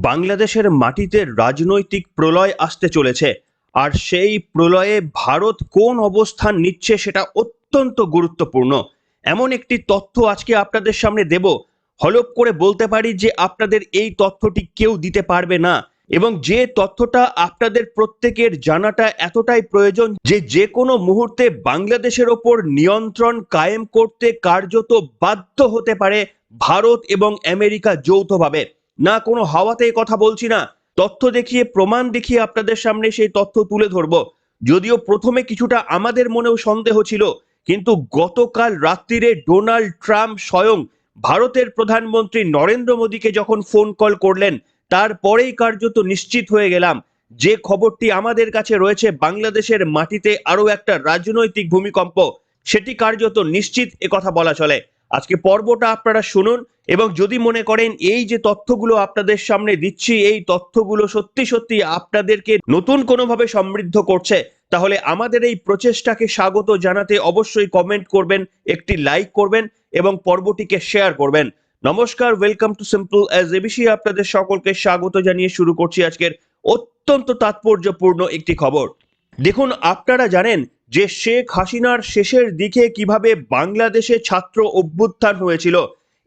বাংলাদেশের মাটিতে রাজনৈতিক প্রলয় আসতে চলেছে। আর সেই প্রলয়ে ভারত কোন অবস্থান নিচ্ছে সেটা অত্যন্ত গুরুত্বপূর্ণ। এমন একটি তথ্য আজকে আপনাদের সামনে দেব। হলপ করে বলতে পারি যে আপনাদের এই তথ্যটি কেউ দিতে পারবে না এবং যে তথ্যটা আপনাদের প্রত্যেকের জানাটা এতটাই প্রয়োজন যে যে কোনো মুহূর্তে বাংলাদেশের ওপর নিয়ন্ত্রণ কায়েম করতে কার্যত বাধ্য হতে পারে ভারত এবং আমেরিকা যৌথভাবে। না কোনো হাওয়াতে কথা বলছি না। তথ্য দেখিয়ে, প্রমাণ দেখিয়ে আপনাদের সামনে সেই তথ্য তুলে ধরবো। যদিও প্রথমে কিছুটা আমাদের মনেও সন্দেহ ছিল, কিন্তু গতকাল রাত্রিরে ডোনাল্ড ট্রাম্প স্বয়ং ভারতের প্রধানমন্ত্রী নরেন্দ্র মোদীকে যখন ফোন কল করলেন, তারপরেই কার্যত নিশ্চিত হয়ে গেলাম যে খবরটি আমাদের কাছে রয়েছে বাংলাদেশের মাটিতে আরও একটা রাজনৈতিক ভূমিকম্প, সেটি কার্যত নিশ্চিত কথা বলা চলে। আজকে পর্বটা আপনারা শুনুন এবং যদি মনে করেন এই যে তথ্যগুলো আপনাদের সামনে দিচ্ছি, এই তথ্যগুলো সত্যি সত্যি আপনাদেরকে নতুন কোনোভাবে সমৃদ্ধ করছে, তাহলে আমাদের এই প্রচেষ্টাকে স্বাগত জানাতে অবশ্যই কমেন্ট করবেন, একটি লাইক করবেন এবং পর্বটিকে শেয়ার করবেন। নমস্কার welcome to simple as A B C আপনাদের সকলকে স্বাগত জানিয়ে শুরু করছি আজকের অত্যন্ত তাৎপর্যপূর্ণ একটি খবর। দেখুন, আপনারা জানেন যে শেখ হাসিনার শেষের দিকে কীভাবে বাংলাদেশে ছাত্র অভ্যুত্থান হয়েছিল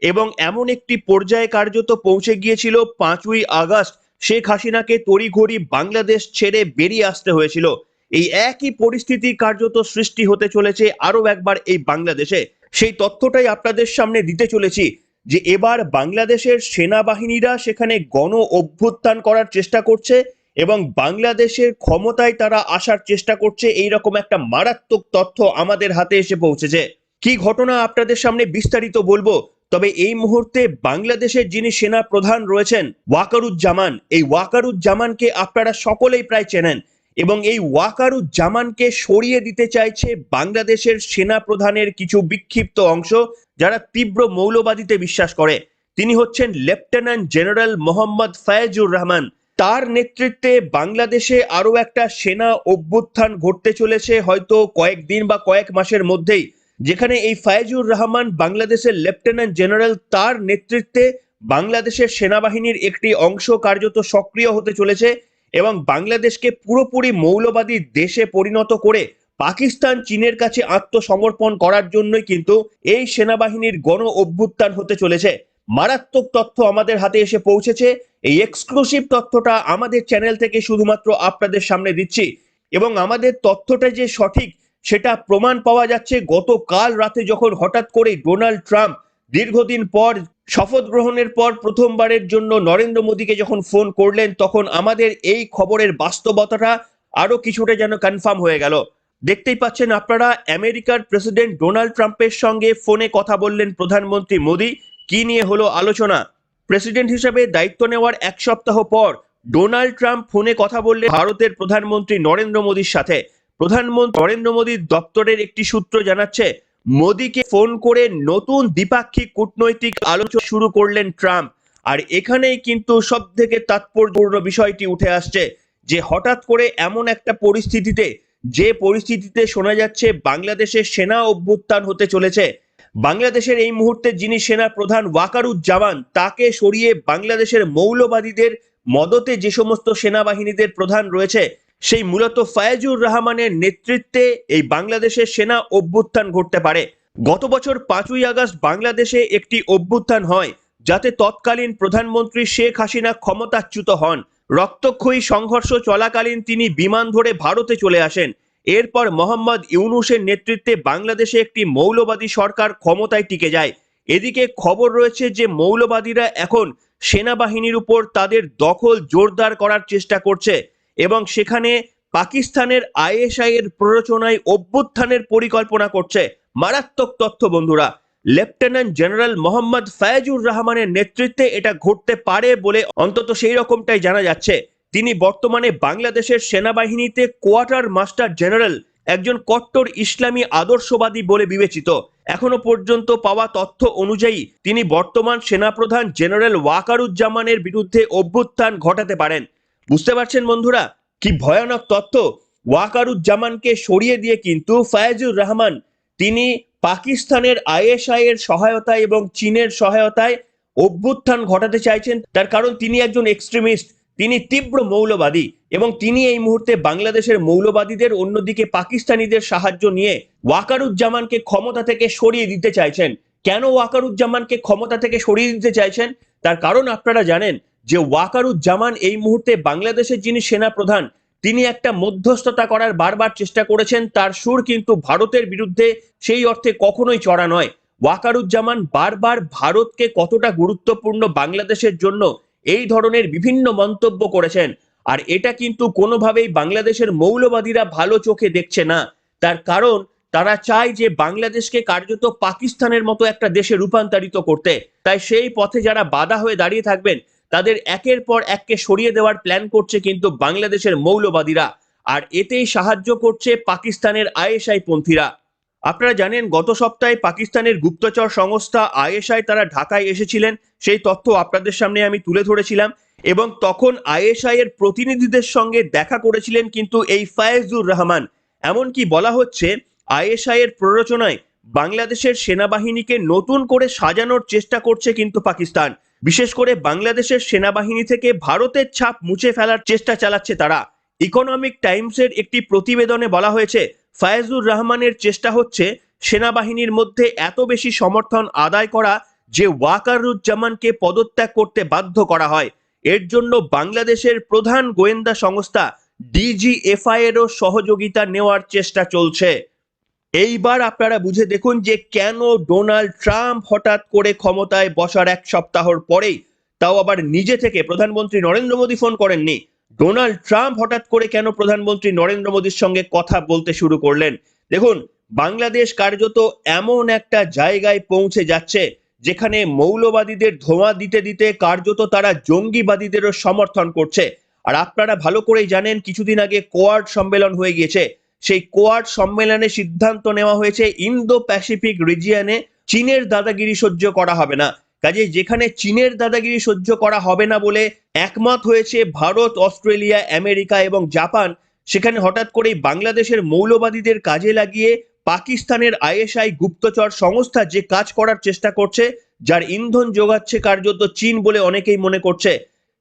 এবং এমন একটি পর্যায়ে কার্যত পৌঁছে গিয়েছিল পাঁচই আগস্ট, শেখ হাসিনাকে তড়িঘড়ি বাংলাদেশ ছেড়ে বেরিয়ে আসতে হয়েছিল। এই একই পরিস্থিতি কার্যত সৃষ্টি হতে চলেছে আরও একবার এই বাংলাদেশে। সেই তথ্যটাই আপনাদের সামনে দিতে চলেছি যে এবার বাংলাদেশের সেনাবাহিনীরা সেখানে গণ অভ্যুত্থান করার চেষ্টা করছে এবং বাংলাদেশের ক্ষমতায় তারা আসার চেষ্টা করছে এই রকম একটা মারাত্মক তথ্য আমাদের হাতে এসে পৌঁছেছে। কি ঘটনা আপনাদের সামনে বিস্তারিত বলব? তবে এই মুহূর্তে বাংলাদেশের যিনি সেনা প্রধান রয়েছেন, ওয়াকারুজ্জামান। এই ওয়াকারুজ্জামানকে আপনারা সকলেই প্রায় চেনেন এবং এই ওয়াকারুজ্জামানকে সরিয়ে দিতে চাইছে বাংলাদেশের সেনা প্রধানের কিছু বিক্ষিপ্ত অংশ, যারা তীব্র মৌলবাদীতে বিশ্বাস করে। তিনি হচ্ছেন লেফটেন্যান্ট জেনারেল মোহাম্মদ ফায়েজুর রহমান। তার নেতৃত্বে বাংলাদেশে আরও একটা সেনা অভ্যুত্থান ঘটতে চলেছে হয়তো কয়েকদিন বা কয়েক মাসের মধ্যেই, যেখানে এই ফায়েজুর রহমান বাংলাদেশের লেফটেন্যান্ট জেনারেল তার নেতৃত্বে বাংলাদেশের সেনাবাহিনীর একটি অংশ কার্যত সক্রিয় হতে চলেছে এবং বাংলাদেশকে পুরোপুরি মৌলবাদী দেশে পরিণত করে পাকিস্তান চীনের কাছে আত্মসমর্পণ করার জন্যই কিন্তু এই সেনাবাহিনীর গণ অভ্যুত্থান হতে চলেছে। মারাত্মক তথ্য আমাদের হাতে এসে পৌঁছেছে। এই এক্সক্লুসিভ তথ্যটা আমাদের চ্যানেল থেকে শুধুমাত্র আপনাদের সামনে দিচ্ছি এবং আমাদের তথ্যটা যে সঠিক সেটা প্রমাণ পাওয়া যাচ্ছে গতকাল রাতে যখন হঠাৎ করে ডোনাল্ড ট্রাম্প দীর্ঘদিন পর শপথ গ্রহণের পর প্রথমবারের জন্য নরেন্দ্র মোদীকে যখন ফোন করলেন, তখন আমাদের এই খবরের বাস্তবতাটা আরও কিছুটা যেন কনফার্ম হয়ে গেল। দেখতেই পাচ্ছেন আপনারা, আমেরিকার প্রেসিডেন্ট ডোনাল্ড ট্রাম্পের সঙ্গে ফোনে কথা বললেন প্রধানমন্ত্রী মোদী। কি নিয়ে হলো আলোচনা? প্রেসিডেন্ট হিসেবে দায়িত্ব নেওয়ার এক সপ্তাহ পর ডোনাল্ড ট্রাম্প ফোনে কথা বললেন ভারতের প্রধানমন্ত্রী নরেন্দ্র মোদীর সাথে। প্রধানমন্ত্রী নরেন্দ্র মোদীর দপ্তরের একটি সূত্র জানাচ্ছে, মোদীকে ফোন করে নতুন দ্বিপাক্ষিক কূটনৈতিক আলোচনা শুরু করলেন ট্রাম্প। আর এখানেই কিন্তু সব থেকে তাৎপর্যপূর্ণ বিষয়টি উঠে আসছে, যে হঠাৎ করে এমন একটা পরিস্থিতিতে, যে পরিস্থিতিতে শোনা যাচ্ছে বাংলাদেশের সেনা অভ্যুত্থান হতে চলেছে। বাংলাদেশের এই মুহূর্তে যিনি সেনা প্রধান ওয়াকারুজ্জামান, তাকে সরিয়ে বাংলাদেশের মৌলবাদীদের মদতে যে সমস্ত সেনাবাহিনীদের প্রধান রয়েছে, সেই মূলত ফায়েজুর রহমানের নেতৃত্বে এই বাংলাদেশের সেনা অভ্যুত্থান ঘটতে পারে। গত বছর পাঁচই আগস্ট বাংলাদেশে একটি অভ্যুত্থান হয়, যাতে তৎকালীন প্রধানমন্ত্রী শেখ হাসিনা ক্ষমতাচ্যুত হন। রক্তক্ষয়ী সংঘর্ষ চলাকালীন তিনি বিমান ধরে ভারতে চলে আসেন। এরপর মোহাম্মদ ইউনুসের নেতৃত্বে বাংলাদেশে একটি মৌলবাদী সরকার ক্ষমতায় টিকে যায়। এদিকে খবর রয়েছে যে, মৌলবাদীরা এখন সেনাবাহিনীর উপর তাদের দখল জোরদার করার চেষ্টা করছে এবং সেখানে পাকিস্তানের আইএসআই এর প্ররোচনায় অভ্যুত্থানের পরিকল্পনা করছে। মারাত্মক তথ্য, বন্ধুরা। লেফটেন্যান্ট জেনারেল মোহাম্মদ ফায়াজুর রহমানের নেতৃত্বে এটা ঘটতে পারে বলে অন্তত সেই রকমটাই জানা যাচ্ছে। তিনি বর্তমানে বাংলাদেশের সেনাবাহিনীতে কোয়ার্টার মাস্টার জেনারেল, একজন কট্টর ইসলামী আদর্শবাদী বলে বিবেচিত। এখনও পর্যন্ত পাওয়া তথ্য অনুযায়ী তিনি বর্তমান সেনাপ্রধান জেনারেল ওয়াকারুজ্জামানের বিরুদ্ধে অভ্যুত্থান ঘটাতে পারেন। বুঝতে পারছেন বন্ধুরা? কি ভয়ানক তথ্য! ওয়াকারুজ্জামানকে সরিয়ে দিয়ে কিন্তু ফায়াজুর রহমান, তিনি পাকিস্তানের আইএসআই এর সহায়তায় এবং চীনের সহায়তায় অভ্যুত্থান ঘটাতে চাইছেন। তার কারণ তিনি একজন এক্সট্রিমিস্ট। তিনি তীব্র মৌলবাদী এবং তিনি এই মুহূর্তে বাংলাদেশের মৌলবাদীদের অন্যদিকে পাকিস্তানিদের সাহায্য নিয়ে ওয়াকারুজ্জামানকে ক্ষমতা থেকে সরিয়ে দিতে চাইছেন। কেন ওয়াকারুজ্জামানকে ক্ষমতা থেকে সরিয়ে দিতে চাইছেন? তার কারণ আপনারা জানেন যে ওয়াকারুজ্জামান এই মুহূর্তে বাংলাদেশের যিনি সেনা প্রধান তিনি একটা মধ্যস্থতা করার বারবার চেষ্টা করেছেন। তার সুর কিন্তু ভারতের বিরুদ্ধে সেই অর্থে কখনোই চড়া নয়। ওয়াকারুজ্জামান বারবার ভারতকে কতটা গুরুত্বপূর্ণ বাংলাদেশের জন্য এই ধরনের বিভিন্ন মন্তব্য করেছেন। আর এটা কিন্তু কোনোভাবেই বাংলাদেশের মৌলবাদীরা ভালো চোখে দেখছে না। তার কারণ, তারা চায় যে বাংলাদেশকে কার্যত পাকিস্তানের মতো একটা দেশে রূপান্তরিত করতে। তাই সেই পথে যারা বাধা হয়ে দাঁড়িয়ে থাকবেন, তাদের একের পর এককে সরিয়ে দেওয়ার প্ল্যান করছে কিন্তু বাংলাদেশের মৌলবাদীরা। আর এতেই সাহায্য করছে পাকিস্তানের আইএসআই পন্থীরা। আপনারা জানেন, গত সপ্তাহে পাকিস্তানের গুপ্তচর সংস্থা আইএসআই তারা ঢাকায় এসেছিলেন। সেই তথ্য আপনাদের সামনে আমি তুলে ধরেছিলাম এবং তখন আইএসআই এর প্রতিনিধিদের সঙ্গে দেখা করেছিলেন কিন্তু এই ফায়েজুর রহমান। এমনকি বলা হচ্ছে, আইএসআই এর প্ররোচনায় বাংলাদেশের সেনাবাহিনীকে নতুন করে সাজানোর চেষ্টা করছে কিন্তু পাকিস্তান। বিশেষ করে বাংলাদেশের সেনাবাহিনী থেকে ভারতের ছাপ মুছে ফেলার চেষ্টা চালাচ্ছে তারা। ইকোনমিক টাইমসের একটি প্রতিবেদনে বলা হয়েছে ফায়েজুর রহমানের চেষ্টা হচ্ছে সেনাবাহিনীর মধ্যে এত বেশি সমর্থন আদায় করা যে ওয়াকারুজ্জামানকে পদত্যাগ করতে বাধ্য করা হয়। এর জন্য বাংলাদেশের প্রধান গোয়েন্দা সংস্থা ডিজিএফআই এরও সহযোগিতা নেওয়ার চেষ্টা চলছে। এইবার আপনারা বুঝে দেখুন যে কেন ডোনাল্ড ট্রাম্প হঠাৎ করে ক্ষমতায় বসার এক সপ্তাহর পরেই তাও আবার নিজে থেকে প্রধানমন্ত্রী নরেন্দ্র মোদী ফোন করেননি। ডোনাল্ড ট্রাম্প হঠাৎ করে কেন প্রধানমন্ত্রী নরেন্দ্র মোদীর সঙ্গে কথা বলতে শুরু করলেন? দেখুন, বাংলাদেশ কার্যত এমন একটা জায়গায় পৌঁছে যাচ্ছে, যেখানে মৌলবাদীদের ধোঁয়া দিতে দিতে কার্যত তারা জঙ্গিবাদীদেরও সমর্থন করছে। আর আপনারা ভালো করেই জানেন, কিছুদিন আগে কোয়াড সম্মেলন হয়ে গিয়েছে। সেই কোয়াড সম্মেলনে সিদ্ধান্ত নেওয়া হয়েছে ইন্দো প্যাসিফিক রিজিয়নে চীনের দাদাগিরি সহ্য করা হবে না। কাজে যেখানে চীনের দাদাগিরি সহ্য করা হবে না বলে একমত হয়েছে ভারত, অস্ট্রেলিয়া, আমেরিকা এবং জাপান, সেখানে হঠাৎ করেই বাংলাদেশের মৌলবাদীদের কাজে লাগিয়ে পাকিস্তানের আইএসআই গুপ্তচর সংস্থা যে কাজ করার চেষ্টা করছে, যার ইন্ধন যোগাচ্ছে কার্যত চীন বলে অনেকেই মনে করছে।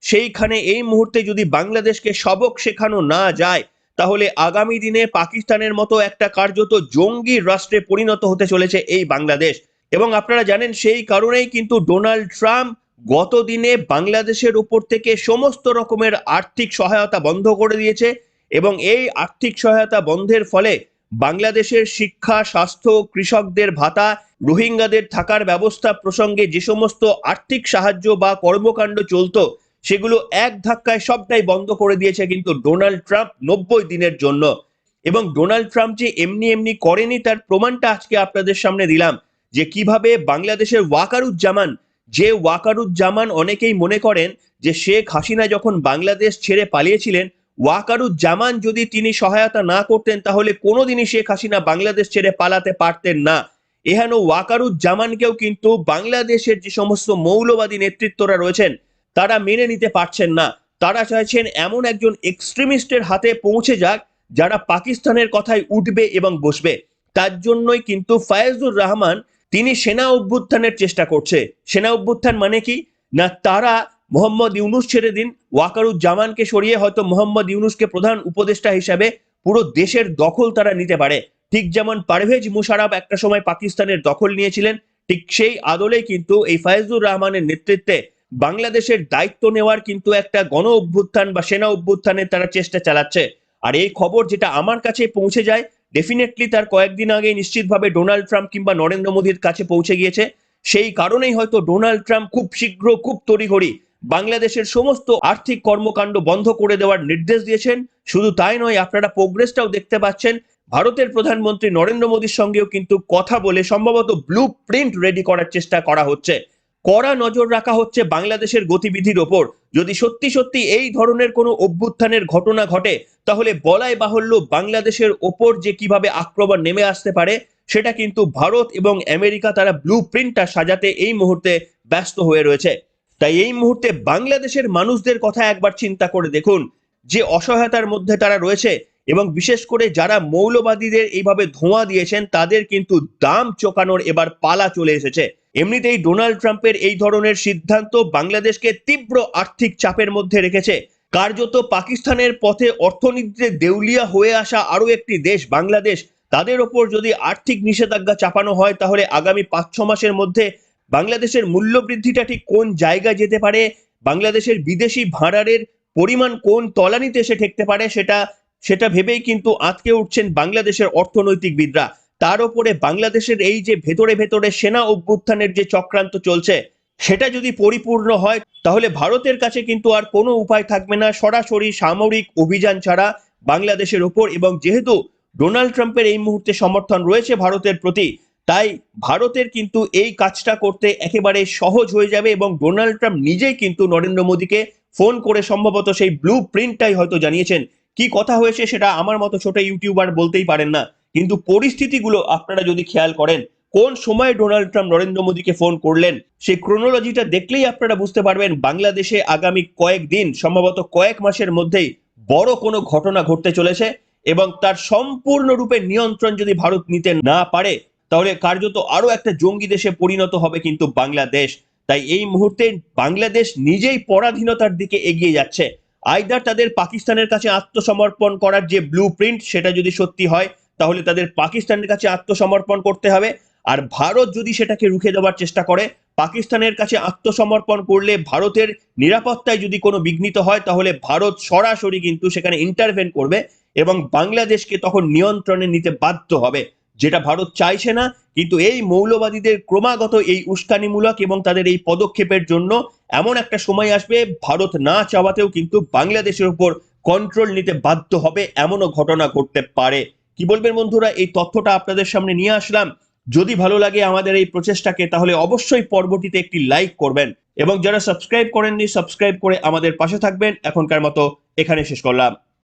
সেইখানে এই মুহূর্তে যদি বাংলাদেশকে সবক শেখানো না যায়, তাহলে আগামী দিনে পাকিস্তানের মতো একটা কার্যত জঙ্গি রাষ্ট্রে পরিণত হতে চলেছে এই বাংলাদেশ। এবং আপনারা জানেন সেই কারণেই কিন্তু ডোনাল্ড ট্রাম্প গত দিনে বাংলাদেশের উপর থেকে সমস্ত রকমের আর্থিক সহায়তা বন্ধ করে দিয়েছে এবং এই আর্থিক সহায়তা বন্ধের ফলে বাংলাদেশের শিক্ষা, স্বাস্থ্য, কৃষকদের ভাতা, রোহিঙ্গাদের থাকার ব্যবস্থা প্রসঙ্গে যে সমস্ত আর্থিক সাহায্য বা কর্মকাণ্ড চলতো, সেগুলো এক ধাক্কায় সবটাই বন্ধ করে দিয়েছে কিন্তু ডোনাল্ড ট্রাম্প নব্বই দিনের জন্য। এবং ডোনাল্ড ট্রাম্প যে এমনি এমনি করেনি, তার প্রমাণটা আজকে আপনাদের সামনে দিলাম। যে কীভাবে বাংলাদেশের ওয়াকারুজ্জামান, যে ওয়াকারুজ্জামান অনেকেই মনে করেন যে শেখ হাসিনা যখন বাংলাদেশ ছেড়ে পালিয়েছিলেন, ওয়াকারুজ্জামান যদি তিনি সহায়তা না করতেন, তাহলে কোনোদিনই শেখ হাসিনা বাংলাদেশ ছেড়ে পালাতে পারতেন না। এহেন ওয়াকারুজ্জামানকেও কিন্তু বাংলাদেশের যে সমস্ত মৌলবাদী নেতৃত্বরা রয়েছেন, তারা মেনে নিতে পারছেন না। তারা চাইছেন এমন একজন এক্সট্রিমিস্টের হাতে পৌঁছে যাক, যারা পাকিস্তানের কথায় উঠবে এবং বসবে। তার জন্যই কিন্তু ফায়েজুর রহমান তিনি সেনা অভ্যুত্থানের চেষ্টা করছে। সেনা অভ্যুত্থান মানে কি? না, তারা মোহাম্মদ ইউনুস ছেড়ে দিন, ওয়াকারুজ্জামানকে সরিয়ে হয়তো মোহাম্মদ ইউনুসকে প্রধান উপদেষ্টা হিসাবে পুরো দেশের দখল তারা নিতে পারে। ঠিক যেমন পারভেজ মুশারফ একটা সময় পাকিস্তানের দখল নিয়েছিলেন, ঠিক সেই আদলেই কিন্তু এই ফায়েজুর রহমানের নেতৃত্বে বাংলাদেশের দায়িত্ব নেওয়ার কিন্তু একটা গণ অভ্যুত্থান বা সেনা অভ্যুত্থানের তারা চেষ্টা চালাচ্ছে। আর এই খবর যেটা আমার কাছে পৌঁছে যায় ডেফিনেটলি তার কয়েকদিন আগে নিশ্চিতভাবে ডোনাল্ড ট্রাম্প কিংবা নরেন্দ্র মোদীর কাছে পৌঁছে গিয়েছে। সেই কারণেই হয়তো ডোনাল্ড ট্রাম্প খুব শীঘ্র, খুব তড়িঘড়ি বাংলাদেশের সমস্ত আর্থিক কর্মকাণ্ড বন্ধ করে দেওয়ার নির্দেশ দিয়েছেন। শুধু তাই নয়, আপনারা প্রোগ্রেসটাও দেখতে পাচ্ছেন। ভারতের প্রধানমন্ত্রী নরেন্দ্র মোদীর সঙ্গেও কিন্তু কথা বলে সম্ভবত ব্লু প্রিন্ট রেডি করার চেষ্টা করা হচ্ছে। কড়া নজর রাখা হচ্ছে বাংলাদেশের গতিবিধির ওপর। যদি সত্যি সত্যি এই ধরনের কোনো অভ্যুত্থানের ঘটনা ঘটে, তাহলে বলাই বাহুল্য বাংলাদেশের ওপর যে কীভাবে আক্রমণ নেমে আসতে পারে, সেটা কিন্তু ভারত এবং আমেরিকা তারা ব্লু প্রিন্টটা সাজাতে এই মুহূর্তে ব্যস্ত হয়ে রয়েছে। তাই এই মুহূর্তে বাংলাদেশের মানুষদের কথা একবার চিন্তা করে দেখুন, যে অসহায়তার মধ্যে তারা রয়েছে এবং বিশেষ করে যারা মৌলবাদীদের এইভাবে ধোঁয়া দিয়েছেন, তাদের কিন্তু দাম চোকানোর এবার পালা চলে এসেছে। এমনিতেই ডোনাল্ড ট্রাম্পের এই ধরনের সিদ্ধান্ত বাংলাদেশকে তীব্র আর্থিক চাপের মধ্যে রেখেছে। কার্যত পাকিস্তানের পথে অর্থনীতিতে দেউলিয়া হয়ে আসা আরও একটি দেশ বাংলাদেশ, তাদের ওপর যদি আর্থিক নিষেধাজ্ঞা চাপানো হয়, তাহলে আগামী পাঁচ ছ মাসের মধ্যে বাংলাদেশের মূল্য বৃদ্ধিটা ঠিক কোন জায়গায় যেতে পারে? বাংলাদেশের বিদেশি ভাড়ারের পরিমাণ কোন তলানিতে এসে ঠেকতে পারে? সেটা সেটা ভেবেই কিন্তু আটকে উঠছেন বাংলাদেশের অর্থনৈতিকবিদরা। তার উপরে বাংলাদেশের এই যে ভেতরে ভেতরে সেনা অভ্যুত্থানের যে চক্রান্ত চলছে, সেটা যদি পরিপূর্ণ হয়, তাহলে ভারতের কাছে কিন্তু আর কোনো উপায় থাকবে না। সরাসরি সামরিক অভিযান ছাড়া বাংলাদেশের ওপর এবং যেহেতু ডোনাল্ড ট্রাম্পের এই মুহূর্তে সমর্থন রয়েছে ভারতের প্রতি, তাই ভারতের কিন্তু এই কাজটা করতে একেবারে সহজ হয়ে যাবে এবং ডোনাল্ড ট্রাম্প নিজেই কিন্তু নরেন্দ্র মোদীকে ফোন করে সম্ভবত সেই ব্লু প্রিন্টটাই হয়তো জানিয়েছেন। কি কথা হয়েছে সেটা আমার মতো ছোট ইউটিউবার বলতেই পারেন না। কিন্তু পরিস্থিতিগুলো আপনারা যদি খেয়াল করেন, কোন সময় ডোনাল্ড ট্রাম্প নরেন্দ্র মোদীকে ফোন করলেন, সেই ক্রোনোলজিটা দেখলেই আপনারা বুঝতে পারবেন বাংলাদেশে আগামী কয়েকদিন, সম্ভবত কয়েক মাসের মধ্যেই বড় কোনো ঘটনা ঘটতে চলেছে এবং তার সম্পূর্ণরূপে নিয়ন্ত্রণ যদি ভারত নিতে না পারে, তাহলে কার্যত আরও একটা জঙ্গি দেশে পরিণত হবে কিন্তু বাংলাদেশ। তাই এই মুহূর্তে বাংলাদেশ নিজেই পরাধীনতার দিকে এগিয়ে যাচ্ছে। আইদার তাদের পাকিস্তানের কাছে আত্মসমর্পণ করার যে ব্লু প্রিন্ট সেটা যদি সত্যি হয় তাহলে তাদের পাকিস্তানের কাছে আত্মসমর্পণ করতে হবে। আর ভারত যদি সেটাকে রুখে দেওয়ার চেষ্টা করে, পাকিস্তানের কাছে আত্মসমর্পণ করলে ভারতের নিরাপত্তায় যদি কোনো বিঘ্নিত হয়, তাহলে ভারত সরাসরি কিন্তু সেখানে ইন্টারভেন করবে এবং বাংলাদেশকে তখন নিয়ন্ত্রণে নিতে বাধ্য হবে, যেটা ভারত চাইছে না। কিন্তু এই মৌলবাদীদের ক্রমাগত এই উস্কানিমূলক এবং তাদের এই পদক্ষেপের জন্য এমন একটা সময় আসবে, ভারত না চাওয়াতেও কিন্তু বাংলাদেশের উপর কন্ট্রোল নিতে বাধ্য হবে, এমনও ঘটনা ঘটতে পারে। কি বলবেন বন্ধুরা? এই তথ্যটা আপনাদের সামনে নিয়ে আসলাম। যদি ভালো লাগে আমাদের এই প্রচেষ্টাকে, তাহলে অবশ্যই পর্বটিতে একটি লাইক করবেন। এবং যারা সাবস্ক্রাইব করেননি সাবস্ক্রাইব করে আমাদের পাশে থাকবেন। এখনকার মতো এখানে শেষ করলাম।